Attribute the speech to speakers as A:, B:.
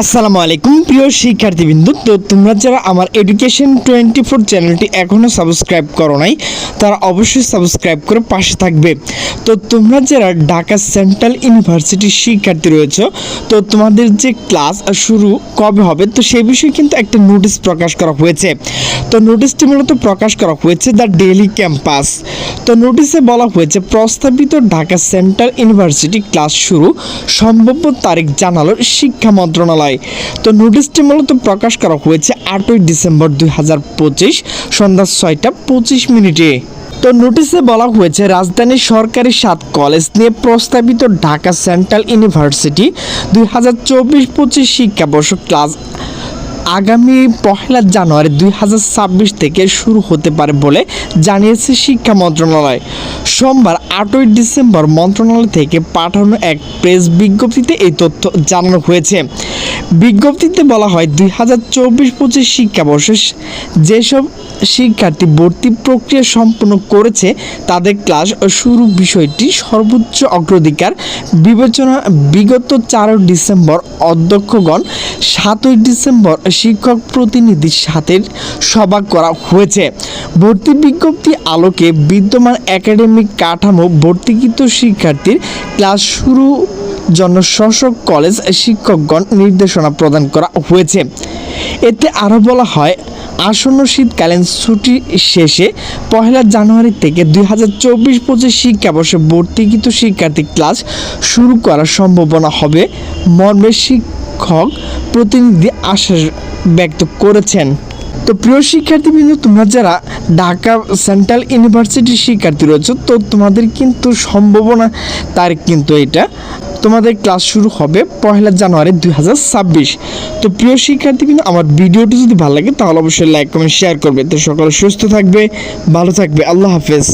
A: আসসালামু আলাইকুম, প্রিয় শিক্ষার্থীবৃন্দ। তো তোমরা যারা আমার এডুকেশন টোয়েন্টি ফোর চ্যানেলটি এখনও সাবস্ক্রাইব করো নাই, তারা অবশ্যই সাবস্ক্রাইব করে পাশে থাকবে। তো তোমরা যারা ঢাকা সেন্ট্রাল ইউনিভার্সিটির শিক্ষার্থী রয়েছে, তো তোমাদের যে ক্লাস শুরু কবে হবে, তো সেই বিষয়ে কিন্তু একটা নোটিশ প্রকাশ করা হয়েছে। তো নোটিশটি মূলত প্রকাশ করা হয়েছে দ্য ডেলি ক্যাম্পাস তো নোটিশে বলা হয়েছে, প্রস্তাবিত ঢাকা সেন্ট্রাল ইউনিভার্সিটি ক্লাস শুরু সম্ভাব্য তারিখ জানালো শিক্ষা মন্ত্রণালয় তো নোটিশটি মূলত প্রকাশ করা হয়েছে আটই ডিসেম্বর দুই হাজার পঁচিশ সন্ধ্যা ছয়টা পঁচিশ মিনিটে। তো নোটিশে বলা হয়েছে, রাজধানীর সরকারি সাত কলেজ নিয়ে প্রস্তাবিত ঢাকা সেন্ট্রাল ইউনিভার্সিটি দুই হাজার চব্বিশ পঁচিশ শিক্ষাবর্ষ ক্লাস আগামী পহেলা জানুয়ারি দুই হাজার ছাব্বিশ থেকে শুরু হতে পারে বলে জানিয়েছে শিক্ষা মন্ত্রণালয়। সোমবার আটই ডিসেম্বর মন্ত্রণালয় থেকে পাঠানো এক প্রেস বিজ্ঞপ্তিতে এই তথ্য জানানো হয়েছে। বিজ্ঞপ্তিতে বলা হয়, দুই হাজার চব্বিশ পঁচিশ শিক্ষাবর্ষে যেসব শিক্ষার্থী ভর্তি প্রক্রিয়া সম্পন্ন করেছে, তাদের ক্লাস শুরু বিষয়টি সর্বোচ্চ অগ্রাধিকার। বিবেচনা, বিগত চারই ডিসেম্বর অধ্যক্ষগণ সাতই ডিসেম্বর শিক্ষক প্রতিনিধির সাথে সভা করা হয়েছে। ভর্তি বিজ্ঞপ্তি আলোকে বিদ্যমান একাডেমিক কাঠামো ভর্তিকৃত শিক্ষার্থীর ক্লাস শুরু জন্য শশক কলেজ শিক্ষকগণ নির্দেশনা প্রদান করা হয়েছে। এতে আরও বলা হয়, আসন্ন শীতকালীন ছুটি শেষে পহেলা জানুয়ারি থেকে দুই হাজার চব্বিশ পঁচিশ শিক্ষাবর্ষে ভর্তিকৃত শিক্ষার্থী ক্লাস শুরু করার সম্ভাবনা হবে মর্মে শিক্ষক প্রতিনিধি আশ্বাস ব্যক্ত করেছেন। তো প্রিয় শিক্ষার্থীবৃন্দ, তোমরা যারা ঢাকা সেন্ট্রাল ইউনিভার্সিটির শিক্ষার্থী রয়েছে, তো তোমাদের কিন্তু সম্ভাবনা তার কিন্তু এটা। তোমাদের ক্লাস শুরু হবে পয়লা জানুয়ারি দুই হাজার ছাব্বিশ। তো প্রিয় শিক্ষার্থী শিক্ষার্থীবৃন্দ, আমার ভিডিওটি যদি ভালো লাগে, তাহলে অবশ্যই লাইক, কমেন্ট, শেয়ার করবে। তো সকলে সুস্থ থাকবে, ভালো থাকবে। আল্লাহ হাফেজ।